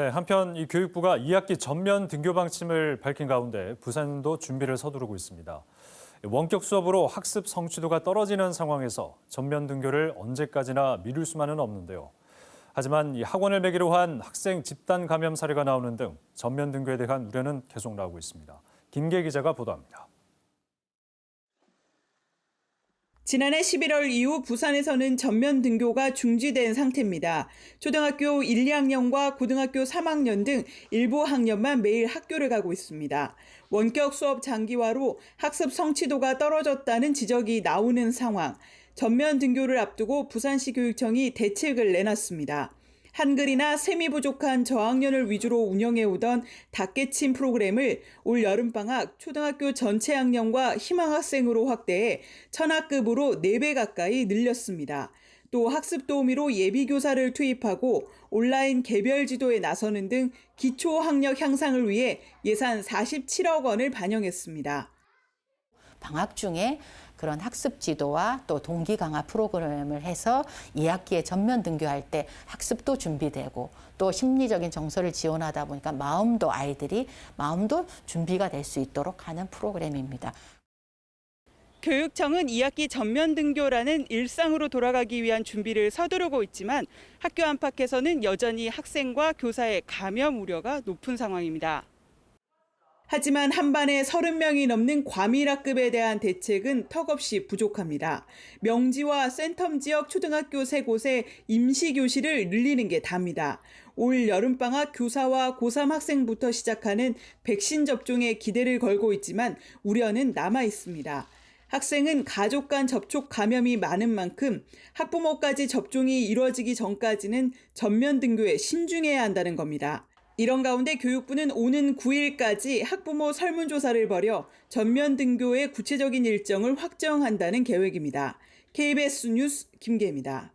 네, 한편 이 교육부가 2학기 전면 등교 방침을 밝힌 가운데 부산도 준비를 서두르고 있습니다. 원격 수업으로 학습 성취도가 떨어지는 상황에서 전면 등교를 언제까지나 미룰 수만은 없는데요. 하지만 이 학원을 매개로 한 학생 집단 감염 사례가 나오는 등 전면 등교에 대한 우려는 계속 나오고 있습니다. 김계 기자가 보도합니다. 지난해 11월 이후 부산에서는 전면 등교가 중지된 상태입니다. 초등학교 1, 2학년과 고등학교 3학년 등 일부 학년만 매일 학교를 가고 있습니다. 원격 수업 장기화로 학습 성취도가 떨어졌다는 지적이 나오는 상황. 전면 등교를 앞두고 부산시 교육청이 대책을 내놨습니다. 한글이나 셈이 부족한 저학년을 위주로 운영해오던 닭개침 프로그램을 올 여름방학 초등학교 전체 학년과 희망학생으로 확대해 천학급으로 4배 가까이 늘렸습니다. 또 학습 도우미로 예비교사를 투입하고 온라인 개별 지도에 나서는 등 기초 학력 향상을 위해 예산 47억 원을 반영했습니다. 방학 중에 그런 학습 지도와 또 동기 강화 프로그램을 해서 2학기에 전면 등교할 때 학습도 준비되고 또 심리적인 정서를 지원하다 보니까 마음도 아이들이 마음도 준비가 될 수 있도록 하는 프로그램입니다. 교육청은 2학기 전면 등교라는 일상으로 돌아가기 위한 준비를 서두르고 있지만 학교 안팎에서는 여전히 학생과 교사의 감염 우려가 높은 상황입니다. 하지만 한 반에 30명이 넘는 과밀학급에 대한 대책은 턱없이 부족합니다. 명지와 센텀 지역 초등학교 세 곳에 임시교실을 늘리는 게 답니다. 올 여름방학 교사와 고3 학생부터 시작하는 백신 접종에 기대를 걸고 있지만 우려는 남아 있습니다. 학생은 가족 간 접촉 감염이 많은 만큼 학부모까지 접종이 이루어지기 전까지는 전면 등교에 신중해야 한다는 겁니다. 이런 가운데 교육부는 오는 9일까지 학부모 설문조사를 벌여 전면 등교의 구체적인 일정을 확정한다는 계획입니다. KBS 뉴스 김계입니다.